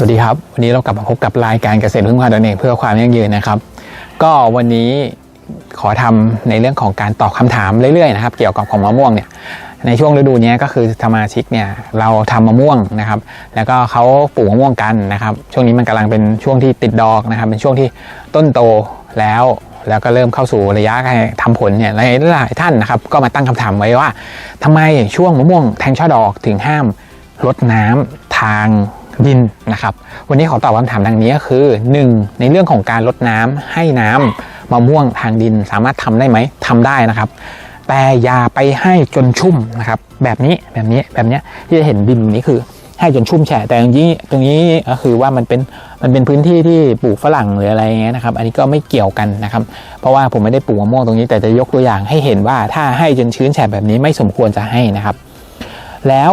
สวัสดีครับ วันนี้เรากลับมาพบกับรายการเกษตรพึ่งพาตนเองเพื่อความยั่งยืนนะครับ ก็วันนี้ขอทำในเรื่องของการตอบคำถามเรื่อยๆนะครับ เกี่ยวกับของมะม่วงเนี่ยในช่วงฤดูนี้ก็คือสมาชิกเนี่ยเราทำมะม่วงนะครับ แล้วก็เขาปลูกมะม่วงกันนะครับ ช่วงนี้มันกำลังเป็นช่วงที่ติดดอกนะครับ เป็นช่วงที่ต้นโตแล้วแล้วก็เริ่มเข้าสู่ระยะการทำผลเนี่ยหลายหลายท่านนะครับ ก็มาตั้งคำถามไว้ว่าทำไมช่วงมะม่วงแทงช่อดอกถึงห้ามรดน้ำทาง ดินนะครับ วันนี้ขอตอบคำถามดังนี้ก็คือ 1. ในเรื่องของการรดน้ำให้น้ำมะม่วงทางดินสามารถทำได้ไหมทำได้นะครับ แต่อย่าไปให้จนชุ่มนะครับ แบบนี้แบบนี้แบบนี้ที่จะเห็นดินนี้คือให้จนชุ่มแฉะแต่ตรงนี้ตรงนี้ก็คือว่ามันเป็นมันเป็นพื้นที่ที่ปลูกฝรั่งหรืออะไรอย่างเงี้ยนะครับ อันนี้ก็ไม่เกี่ยวกันนะครับ เพราะว่าผมไม่ได้ปลูกมะม่วงตรงนี้ แต่จะยกตัวอย่างให้เห็นว่าถ้าให้จนชื้นแฉะแบบนี้ไม่สมควรจะให้นะครับ แล้ว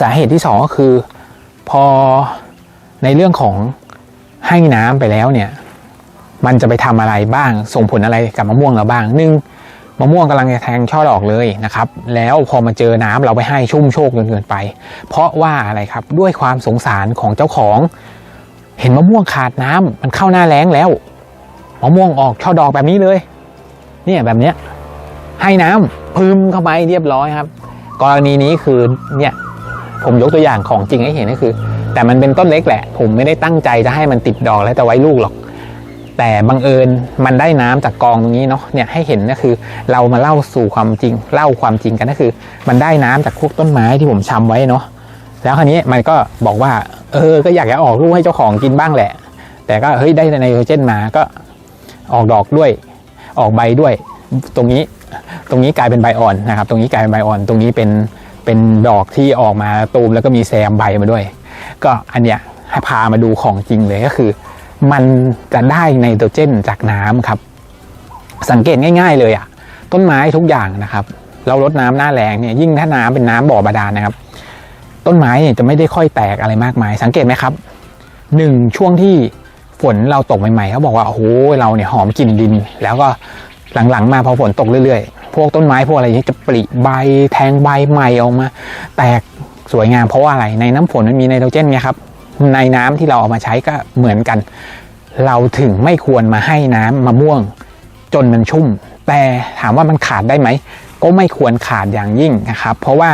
สาเหตุที่สองก็คือ พอในเรื่องของให้น้ำไปแล้วเนี่ย มันจะไปทำอะไรบ้าง ส่งผลอะไรกับมะม่วงเราบ้างหนึ่งมะม่วงกำลังจะแทงช่อดอกเลยนะครับ แล้วพอมาเจอน้ำเราไปให้ชุ่มโชกจนเกินไป เพราะว่าอะไรครับด้วยความสงสารของเจ้าของ เห็นมะม่วงขาดน้ำมันเข้าหน้าแล้งแล้วมะม่วงออกช่อดอกแบบนี้เลย เนี่ยแบบเนี้ยให้น้ำพึมเข้าไปเรียบร้อยครับ กรณีนี้คือเนี่ย ผมยกตัวอย่างของจริงให้เห็นก็คือ แต่มันเป็นต้นเล็กแหละ ผมไม่ได้ตั้งใจจะให้มันติดดอกแล้วแต่ไว้ลูกหรอก แต่บังเอิญมันได้น้ำจากกองตรงนี้เนาะเนี่ยให้เห็นก็คือ เรามาเล่าสู่ความจริง เล่าความจริงกันก็คือ มันได้น้ำจากพวกต้นไม้ที่ผมชำไว้เนาะแล้วคราวนี้มันก็บอกว่า เออ ก็อยากจะออกลูกให้เจ้าของกินบ้างแหละ แต่ก็เฮ้ยได้ไนโตรเจนมาก็ออกดอกด้วย ออกใบด้วย ตรงนี้ ตรงนี้กลายเป็นใบอ่อนนะครับ ตรงนี้กลายเป็นใบอ่อน ตรงนี้เป็น เป็นดอกที่ออกมาตูมแล้วก็มีแซมใบมาด้วย ก็อันเนี้ยให้พามาดูของจริงเลยก็คือ มันจะได้ไนโตรเจนจากน้ำครับ สังเกตง่าย ๆ เลยอะต้นไม้ทุกอย่างนะครับ เราลดน้ำหน้าแรงเนี่ยยิ่งถ้าน้ำเป็นน้ำบ่อบาดาลนะครับ ต้นไม้เนี่ยจะไม่ได้ค่อยแตกอะไรมากมาย สังเกตไหมครับหนึ่งช่วงที่ฝนเราตกใหม่ๆเขาบอกว่าโอ้โหเราเนี่ยหอมกลิ่นดิน แล้วก็หลังๆมาพอฝนตกเรื่อยๆ พวกต้นไม้พวกอะไรจะปริใบแทงใบใหม่ออกมา แตกสวยงามเพราะว่าอะไรในน้ำฝนมันมีไนโตรเจนไงครับในน้ำที่เราเอามาใช้ก็เหมือนกัน เราถึงไม่ควรมาให้น้ำมะม่วงจนมันชุ่ม แต่ถามว่ามันขาดได้ไหม ก็ไม่ควรขาดอย่างยิ่งนะครับ เพราะว่า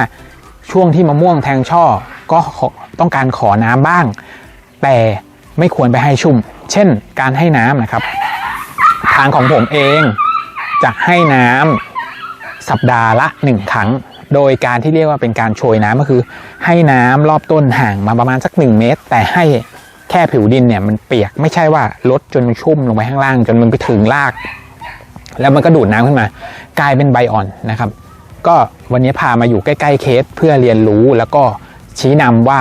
ช่วงที่มะม่วงแทงช่อก็ต้องการขอน้ำบ้าง แต่ไม่ควรไปให้ชุ่ม เช่น การให้น้ำนะครับ ทางของผมเองจะให้น้ำ สัปดาห์ละหนึ่งครั้ง โดยการที่เรียกว่าเป็นการโชยน้ำก็คือ ให้น้ำรอบต้นห่างมาประมาณสัก 1 เมตร แต่ให้แค่ผิวดินเนี่ยมันเปียกไม่ใช่ว่าลดจนมันชุ่มลงไปข้างล่าง จนมันไปถึงราก แล้วมันก็ดูดน้ำขึ้นมา กลายเป็นใบอ่อนนะครับ ก็วันนี้พามาอยู่ใกล้ ๆ เคสเพื่อเรียนรู้แล้วก็ชี้นำว่า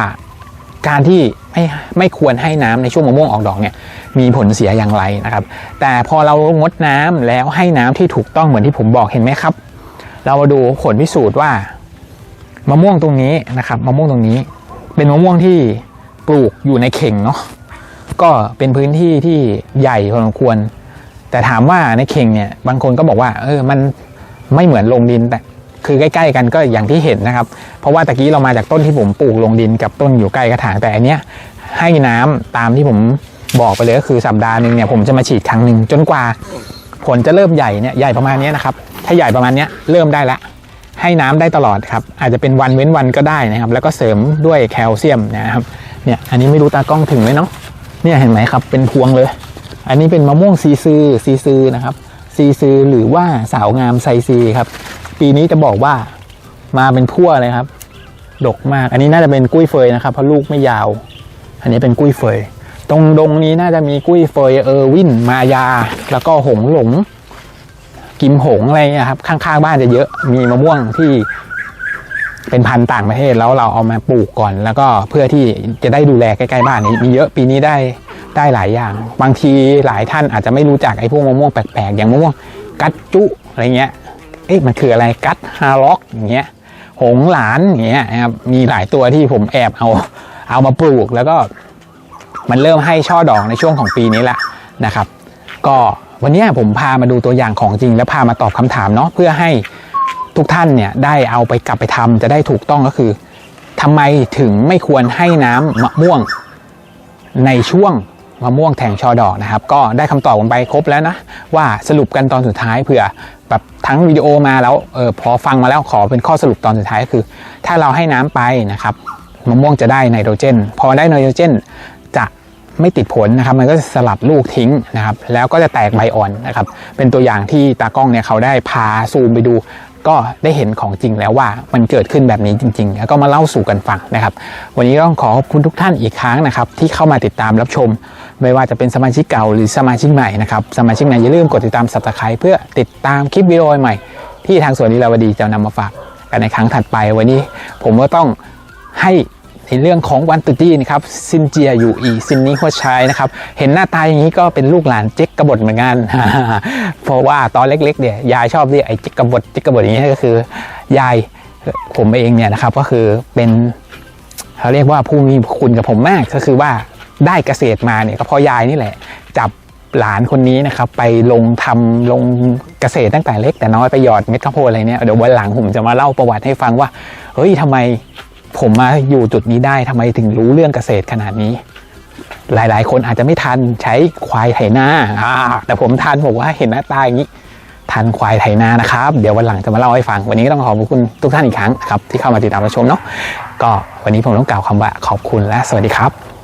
การที่ไม่ไม่ควรให้น้ำในช่วงมะม่วงออกดอกเนี่ยมีผลเสียอย่างไรนะครับ แต่พอเรางดน้ำแล้วให้น้ำที่ถูกต้องเหมือนที่ผมบอกเห็นไหมครับ เรามาดูผลพิสูจน์ว่ามะม่วงตรงนี้นะครับมะม่วงตรงนี้ เป็นมะม่วงที่ปลูกอยู่ในเข่งเนาะก็เป็นพื้นที่ที่ใหญ่พอสมควร แต่ถามว่าในเข่งเนี่ยบางคนก็บอกว่าเออมันไม่เหมือนลงดินแต่คือใกล้ๆกันก็อย่างที่เห็นนะครับ เพราะว่าตะกี้เรามาจากต้นที่ผมปลูกลงดินกับต้นอยู่ใกล้กระถางแต่อันเนี้ยให้น้ำตามที่ผมบอกไปเลยก็คือสัปดาห์หนึ่งเนี่ยผมจะมาฉีดครั้งหนึ่งจนกว่า ผลจะเริ่มใหญ่เนี่ยใหญ่ประมาณนี้นะครับ ถ้าใหญ่ประมาณนี้เริ่มได้ละให้น้ำได้ตลอดครับ อาจจะเป็นวันเว้นวันก็ได้นะครับ แล้วก็เสริมด้วยแคลเซียมนะครับ เนี่ย อันนี้ไม่รู้ตากล้องถึงไหมเนาะ เนี่ยเห็นไหมครับ เป็นพวงเลย อันนี้เป็นมะม่วงซีซือซีซือนะครับ ซีซือหรือว่าสาวงามไซซีครับ ปีนี้จะบอกว่ามาเป็นพั่วเลยครับ ดกมาก อันนี้น่าจะเป็นกุ้ยเฟยนะครับ เพราะลูกไม่ยาว อันนี้เป็นกุ้ยเฟย ตรงดงนี้น่าจะมีกุ้ยเฟยเออร์วินมายา แล้วก็หงหลง กิมหงอะไรเงี้ยครับ ข้างๆบ้านจะเยอะมีมะม่วงที่เป็นพันธุ์ต่างประเทศแล้วเราเอามาปลูกก่อน แล้วก็เพื่อที่จะได้ดูแลใกล้ๆบ้านนี้มีเยอะปีนี้ได้ได้หลายอย่าง บางทีหลายท่านอาจจะไม่รู้จักไอ้พวกมะม่วงแปลกๆอย่างมะม่วงกัดจุอะไรเงี้ยเอ๊ะมันคืออะไรกัดฮาล็อกอย่างเงี้ยหงหลานอย่างเงี้ยนะครับมีหลายตัวที่ผมแอบเอาเอามาปลูกแล้วก็ มันเริ่มให้ช่อดอกในช่วงของปีนี้แหละนะครับ ก็วันนี้ผมพามาดูตัวอย่างของจริง และพามาตอบคำถามเนาะเพื่อให้ทุกท่านเนี่ยได้เอาไปกลับไปทำจะได้ถูกต้องก็คือทำไมถึงไม่ควรให้น้ำมะม่วงในช่วงมะม่วงแทงชอดอกนะครับ ก็ได้คำตอบกันไปครบแล้วนะ ว่าสรุปกันตอนสุดท้ายเผื่อแบบทั้งวิดีโอมาแล้วเออพอฟังมาแล้วขอเป็นข้อสรุปตอนสุดท้ายก็คือ ถ้าเราให้น้ำไปนะครับมะม่วงจะได้ไนโตรเจน พอได้ไนโตรเจน ไม่ติดผลนะครับมันก็จะสลัดลูกทิ้งนะครับแล้วก็จะแตกใบอ่อนนะครับเป็นตัวอย่างที่ตากล้องเนี่ยเขาได้พาซูมไปดู ก็ได้เห็นของจริงแล้วว่ามันเกิดขึ้นแบบนี้จริง ๆ แล้วก็มาเล่าสู่กันฟังนะครับ วันนี้ต้องขอขอบคุณทุกท่านอีกครั้งนะครับที่เข้ามาติดตามรับชม ไม่ว่าจะเป็นสมาชิกเก่าหรือสมาชิกใหม่นะครับสมาชิกใหม่อย่าลืมกดติดตามสับตะไคร้เพื่อติดตามคลิปวิดีโอใหม่ ที่ทางสวนลีลาวดีจะนำมาฝากกันในครั้งถัดไปวันนี้ ผมก็ต้องให้ ในเรื่องของวันตุจีนนะครับซินเจียอยู่อีซินนี้หัวชายนะครับ เห็นหน้าตาอย่างนี้ก็เป็นลูกหลานเจ๊กกบฏเหมือนกันเพราะว่าตอนเล็กๆเนี่ยยายชอบเรียกไอ้เจ๊กกบฏเจ๊กกบฏอย่างนี้ยก็คือ ยายผมเองเนี่ยนะครับก็คือเป็นเขาเรียกว่าผู้มีคุณกับผมมากก็คือว่าได้เกษตรมาเนี่ยก็เพราะยายนี่แหละ จับหลานคนนี้นะครับ ไปลงทำลงเกษตรตั้งแต่เล็ก แต่น้อยไปหยอดเม็ดข้าวโพดอะไรเนี่ยเดี๋ยววันหลังผมจะมาเล่าประวัติให้ฟังว่า เฮ้ยทำไม ผมมาอยู่จุดนี้ได้ทำไมถึงรู้เรื่องเกษตรขนาดนี้ หลาย ๆ คนอาจจะไม่ทันใช้ควายไถนาอ่าแต่ผมทันผมว่าเห็นหน้าตาอย่างนี้ทันควายไถนานะครับ เดี๋ยววันหลังจะมาเล่าให้ฟัง วันนี้ก็ต้องขอบคุณทุกท่านอีกครั้งนะครับที่เข้ามาติดตามรับชมเนาะก็วันนี้ผมต้องกล่าวคำว่าขอบคุณและสวัสดีครับ